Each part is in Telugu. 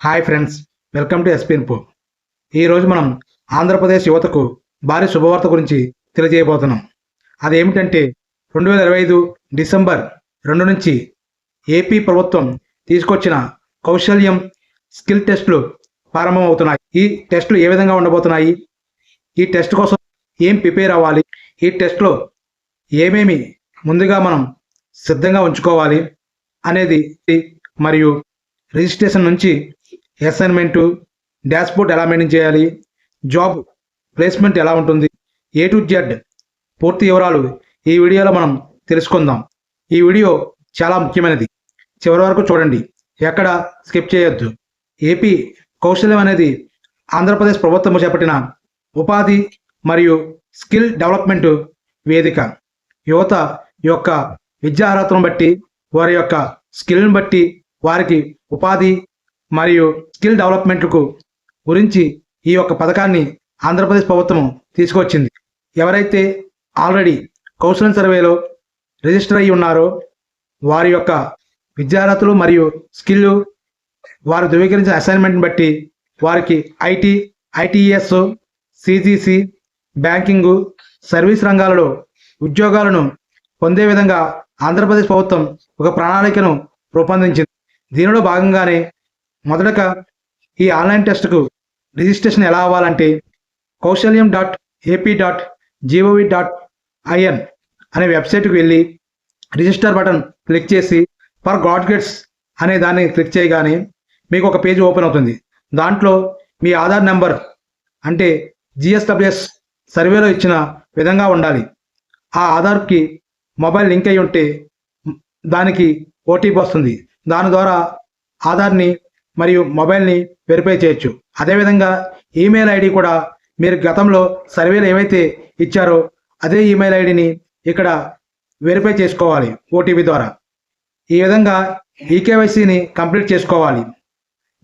హాయ్ ఫ్రెండ్స్ వెల్కమ్ టు ఎస్పీన్పో ఈరోజు మనం ఆంధ్రప్రదేశ్ యువతకు భారీ శుభవార్త గురించి తెలియజేయబోతున్నాం. అదేమిటంటే రెండు వేల ఇరవై ఐదు డిసెంబర్ రెండు నుంచి ఏపీ ప్రభుత్వం తీసుకొచ్చిన కౌశల్యం స్కిల్ టెస్టులు ప్రారంభమవుతున్నాయి. ఈ టెస్టులు ఏ విధంగా ఉండబోతున్నాయి? ఈ టెస్ట్ కోసం ఏం ప్రిపేర్ అవ్వాలి? ఈ టెస్ట్లో ఏమేమి ముందుగా మనం సిద్ధంగా ఉంచుకోవాలి అనేది మరియు రిజిస్ట్రేషన్ నుంచి అసైన్మెంటు డాష్బోర్డ్ ఎలా మెయింటైన్ చేయాలి జాబ్ ప్లేస్మెంట్ ఎలా ఉంటుంది ఏ టు జెడ్ పూర్తి వివరాలు ఈ వీడియోలో మనం తెలుసుకుందాం. ఈ వీడియో చాలా ముఖ్యమైనది. చివరి వరకు చూడండి. ఎక్కడ స్కిప్ చేయొద్దు. ఏపీ కౌశల్యం అనేది ఆంధ్రప్రదేశ్ ప్రభుత్వం చేపట్టిన ఉపాధి మరియు స్కిల్ డెవలప్మెంట్ వేదిక. యువత యొక్క విద్యా అర్హతను బట్టి వారి యొక్క స్కిల్ని బట్టి వారికి ఉపాధి మరియు స్కిల్ డెవలప్మెంట్కు గురించి ఈ యొక్క పథకాన్ని ఆంధ్రప్రదేశ్ ప్రభుత్వం తీసుకొచ్చింది. ఎవరైతే ఆల్రెడీ కౌశలం సర్వేలో రిజిస్టర్ అయి ఉన్నారో వారి యొక్క విద్యార్హతలు మరియు స్కిల్ వారు ధృవీకరించిన అసైన్మెంట్ని బట్టి వారికి IT ITES CGC banking service రంగాలలో ఉద్యోగాలను పొందే విధంగా ఆంధ్రప్రదేశ్ ప్రభుత్వం ఒక ప్రణాళికను రూపొందించింది. దీనిలో భాగంగానే మొదటగా ఈ ఆన్లైన్ టెస్ట్కు రిజిస్ట్రేషన్ ఎలా అవ్వాలంటే Kaushalyam dot AP dot GOV dot IN అనే వెబ్సైట్కి వెళ్ళి రిజిస్టర్ బటన్ క్లిక్ చేసి ఫర్ గ్రాడ్యుయేట్స్ అనే దాన్ని క్లిక్ చేయగానే మీకు ఒక పేజ్ ఓపెన్ అవుతుంది. దాంట్లో మీ ఆధార్ నెంబర్ అంటే జిఎస్డబ్ల్యూఎస్ సర్వేలో ఇచ్చిన విధంగా ఉండాలి. ఆ ఆధార్కి మొబైల్ లింక్ అయి ఉంటే దానికి ఓటీపీ వస్తుంది. దాని ద్వారా ఆధార్ని మరియు మొబైల్ని వెరిఫై చేయొచ్చు. అదేవిధంగా ఈమెయిల్ ఐడి కూడా మీరు గతంలో సర్వేలు ఏవైతే ఇచ్చారో అదే ఈమెయిల్ ఐడిని ఇక్కడ వెరిఫై చేసుకోవాలి ఓటీపీ ద్వారా. ఈ విధంగా ఈకేవైసీని కంప్లీట్ చేసుకోవాలి.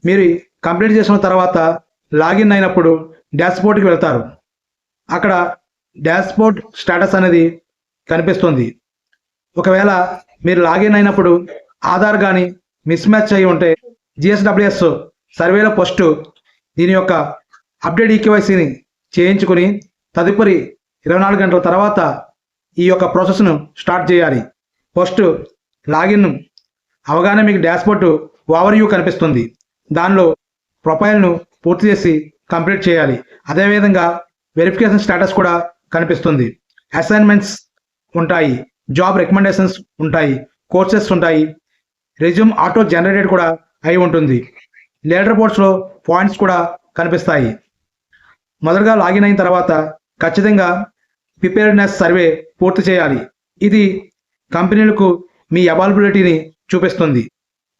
మీరు కంప్లీట్ చేసిన తర్వాత లాగిన్ అయినప్పుడు డాష్బోర్డ్కి వెళ్తారు. అక్కడ డాష్బోర్డ్ స్టేటస్ అనేది కనిపిస్తుంది. ఒకవేళ మీరు లాగిన్ అయినప్పుడు ఆధార్ కానీ మిస్ మ్యాచ్ అయి ఉంటే జిఎస్డబ్ల్యూఎస్ సర్వేలో ఫస్ట్ దీని యొక్క అప్డేట్ ఈకేవైసీని చేయించుకుని తదుపరి ఇరవై నాలుగు గంటల తర్వాత ఈ యొక్క ప్రాసెస్ను స్టార్ట్ చేయాలి. ఫస్ట్ లాగిన్ అవగానే మీకు డాష్బోర్డ్ ఓవర్ వ్యూ కనిపిస్తుంది. దానిలో ప్రొఫైల్ను పూర్తి చేసి కంప్లీట్ చేయాలి. అదేవిధంగా వెరిఫికేషన్ స్టేటస్ కూడా కనిపిస్తుంది. అసైన్మెంట్స్ ఉంటాయి. జాబ్ రికమెండేషన్స్ ఉంటాయి. కోర్సెస్ ఉంటాయి. రెజ్యూమ్ ఆటో జనరేటెడ్ కూడా అయి ఉంటుంది. లీడర్ బోర్డ్స్లో పాయింట్స్ కూడా కనిపిస్తాయి. మొదటగా లాగిన్ అయిన తర్వాత ఖచ్చితంగా ప్రిపేర్నెస్ సర్వే పూర్తి చేయాలి. ఇది కంపెనీలకు మీ అవైలబిలిటీని చూపిస్తుంది.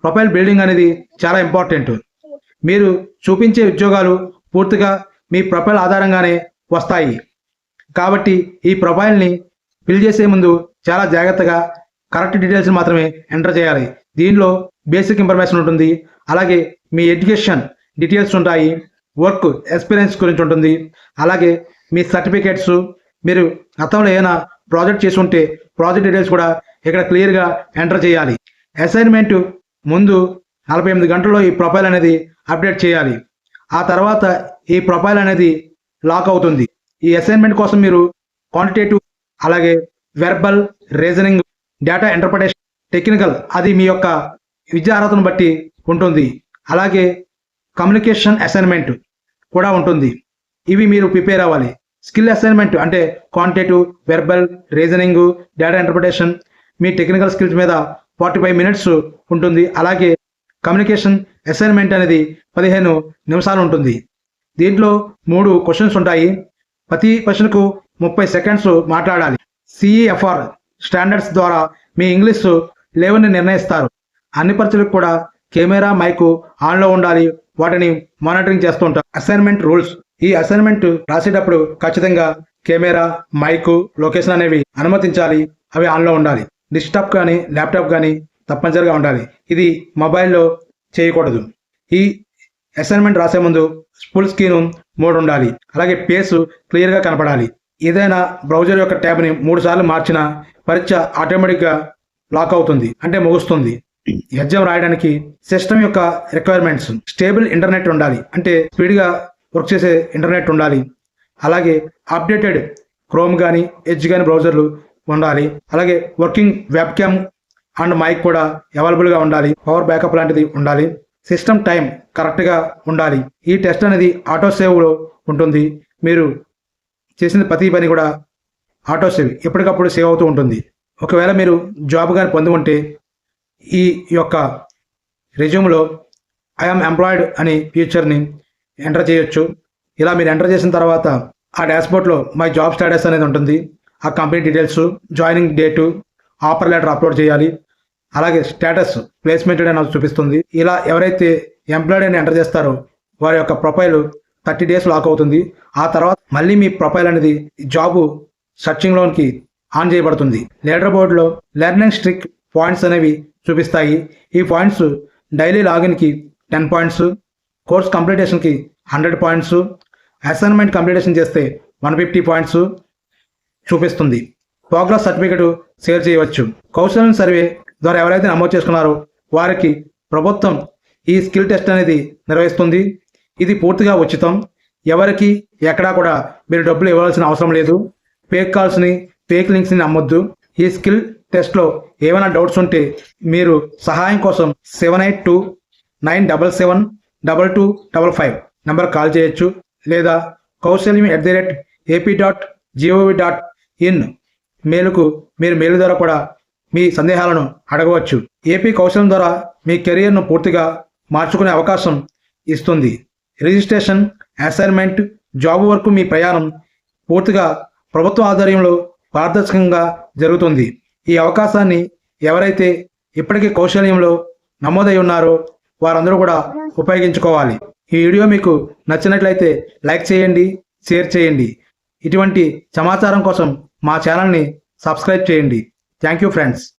ప్రొఫైల్ బిల్డింగ్ అనేది చాలా ఇంపార్టెంట్. మీరు చూపించే ఉద్యోగాలు పూర్తిగా మీ ప్రొఫైల్ ఆధారంగానే వస్తాయి. కాబట్టి ఈ ప్రొఫైల్ని ఫిల్ చేసే ముందు చాలా జాగ్రత్తగా కరెక్ట్ డీటెయిల్స్ మాత్రమే ఎంటర్ చేయాలి. దీనిలో బేసిక్ ఇన్ఫర్మేషన్ ఉంటుంది. అలాగే మీ ఎడ్యుకేషన్ డీటెయిల్స్ ఉంటాయి. వర్క్ ఎక్స్పీరియన్స్ గురించి ఉంటుంది. అలాగే మీ సర్టిఫికేట్స్ మీరు గతంలో ఏదైనా ప్రాజెక్ట్ చేసి ఉంటే ప్రాజెక్ట్ డీటెయిల్స్ కూడా ఇక్కడ క్లియర్గా ఎంటర్ చేయాలి. అసైన్మెంట్ ముందు నలభై ఎనిమిది గంటల్లో ఈ ప్రొఫైల్ అనేది అప్డేట్ చేయాలి. ఆ తర్వాత ఈ ప్రొఫైల్ అనేది లాక్ అవుతుంది. ఈ అసైన్మెంట్ కోసం మీరు క్వాంటిటేటివ్ అలాగే verbal reasoning data interpretation technical అది మీ యొక్క విద్యా అర్హతను బట్టి ఉంటుంది. అలాగే కమ్యూనికేషన్ అసైన్మెంట్ కూడా ఉంటుంది. ఇవి మీరు ప్రిపేర్ అవ్వాలి. స్కిల్ అసైన్మెంట్ అంటే quantitative verbal reasoning data interpretation మీ టెక్నికల్ స్కిల్స్ మీద ఫార్టీ ఫైవ్ మినిట్స్ ఉంటుంది. అలాగే కమ్యూనికేషన్ అసైన్మెంట్ అనేది పదిహేను నిమిషాలు ఉంటుంది. దీంట్లో మూడు క్వశ్చన్స్ ఉంటాయి. ప్రతి క్వశ్చన్కు ముప్పై సెకండ్స్ మాట్లాడాలి. సిఈఎఫ్ఆర్ స్టాండర్డ్స్ ద్వారా మీ ఇంగ్లీష్ లెవెల్ని నిర్ణయిస్తారు. అన్ని పరీక్షలకు కూడా కెమెరా మైకు ఆన్లో ఉండాలి. వాటిని మానిటరింగ్ చేస్తూ ఉంటారు అసైన్మెంట్ రూల్స్. ఈ అసైన్మెంట్ రాసేటప్పుడు ఖచ్చితంగా కెమెరా మైకు లొకేషన్ అనేవి అనుమతించాలి. అవి ఆన్లో ఉండాలి. డెస్క్టాప్ కానీ ల్యాప్టాప్ కానీ తప్పనిసరిగా ఉండాలి. ఇది మొబైల్లో చేయకూడదు. ఈ అసైన్మెంట్ రాసే ముందు ఫుల్ స్క్రీన్ మోడ్ ఉండాలి. అలాగే పేస్ క్లియర్గా కనపడాలి. ఏదైనా బ్రౌజర్ యొక్క ట్యాబ్ని మూడు సార్లు మార్చినా పరీక్ష ఆటోమేటిక్గా లాక్ అవుతుంది అంటే ముగుస్తుంది. ఎగ్జామ్ రాయడానికి సిస్టమ్ యొక్క రిక్వైర్మెంట్స్ స్టేబుల్ ఇంటర్నెట్ ఉండాలి అంటే స్పీడ్గా వర్క్ చేసే ఇంటర్నెట్ ఉండాలి. అలాగే అప్డేటెడ్ క్రోమ్ కానీ ఎడ్జ్ కానీ బ్రౌజర్లు ఉండాలి. అలాగే working web cam and mic కూడా అవైలబుల్గా ఉండాలి. పవర్ బ్యాకప్ లాంటిది ఉండాలి. సిస్టమ్ టైం కరెక్ట్గా ఉండాలి. ఈ టెస్ట్ అనేది ఆటో సేవ్లో ఉంటుంది. మీరు చేసిన ప్రతి పని కూడా ఆటో సేవ్ ఎప్పటికప్పుడు సేవ్ అవుతూ ఉంటుంది. ఒకవేళ మీరు జాబ్ కానీ పొంది ఉంటే ఈ యొక్క రెజ్యూమ్లో ఐఎమ్ ఎంప్లాయిడ్ అనే ఫ్యూచర్ని ఎంటర్ చేయొచ్చు. ఇలా మీరు ఎంటర్ చేసిన తర్వాత ఆ డాష్బోర్డ్లో మై జాబ్ స్టేటస్ అనేది ఉంటుంది. ఆ company details joining date offer letter upload చేయాలి. అలాగే స్టేటస్ ప్లేస్మెంట్ అని చూపిస్తుంది. ఇలా ఎవరైతే ఎంప్లాయిడ్ అని ఎంటర్ చేస్తారో వారి యొక్క ప్రొఫైల్ థర్టీ డేస్ లాక్ అవుతుంది. ఆ తర్వాత మళ్ళీ మీ ప్రొఫైల్ అనేది జాబు సర్చింగ్లోనికి ఆన్ చేయబడుతుంది. లీడర్ బోర్డులో లెర్నింగ్ స్ట్రిక్ పాయింట్స్ అనేవి చూపిస్తాయి. ఈ పాయింట్స్ డైలీ లాగిన్కి టెన్ పాయింట్స్ కోర్స్ కంప్లీటేషన్కి హండ్రెడ్ పాయింట్స్ అసైన్మెంట్ కంప్లీటేషన్ చేస్తే వన్ ఫిఫ్టీ పాయింట్స్ చూపిస్తుంది. ప్రోగ్రెస్ సర్టిఫికెట్ షేర్ చేయవచ్చు. కౌశలం సర్వే ద్వారా ఎవరైతే నమోదు చేసుకున్నారో వారికి ప్రభుత్వం ఈ స్కిల్ టెస్ట్ అనేది నిర్వహిస్తుంది. ఇది పూర్తిగా ఉచితం. ఎవరికి ఎక్కడా కూడా మీరు డబ్బులు ఇవ్వాల్సిన అవసరం లేదు. ఫేక్ కాల్స్ని ఫేక్ లింక్స్ని నమ్మొద్దు. ఈ స్కిల్ టెస్ట్లో ఏమైనా డౌట్స్ ఉంటే మీరు సహాయం కోసం seven eight two nine double seven double two double five number call చేయొచ్చు. లేదా Kaushalyam at the rate AP dot GOV dot in మేలుకు మీరు మేలు ద్వారా కూడా మీ సందేహాలను అడగవచ్చు. ఏపీ కౌశలం ద్వారా మీ కెరియర్ను పూర్తిగా మార్చుకునే అవకాశం ఇస్తుంది. రిజిస్ట్రేషన్ అసైన్మెంట్ జాబ్ వరకు మీ ప్రయాణం పూర్తిగా ప్రభుత్వ ఆధ్వర్యంలో పారదర్శకంగా జరుగుతుంది. ఈ అవకాశాన్ని ఎవరైతే ఇప్పటికీ కౌశల్యంలో నమోదై ఉన్నారో వారందరూ కూడా ఉపయోగించుకోవాలి. ఈ వీడియో మీకు నచ్చినట్లయితే లైక్ చేయండి షేర్ చేయండి. ఇటువంటి సమాచారం కోసం మా ఛానల్ని సబ్స్క్రైబ్ చేయండి. Thank you friends.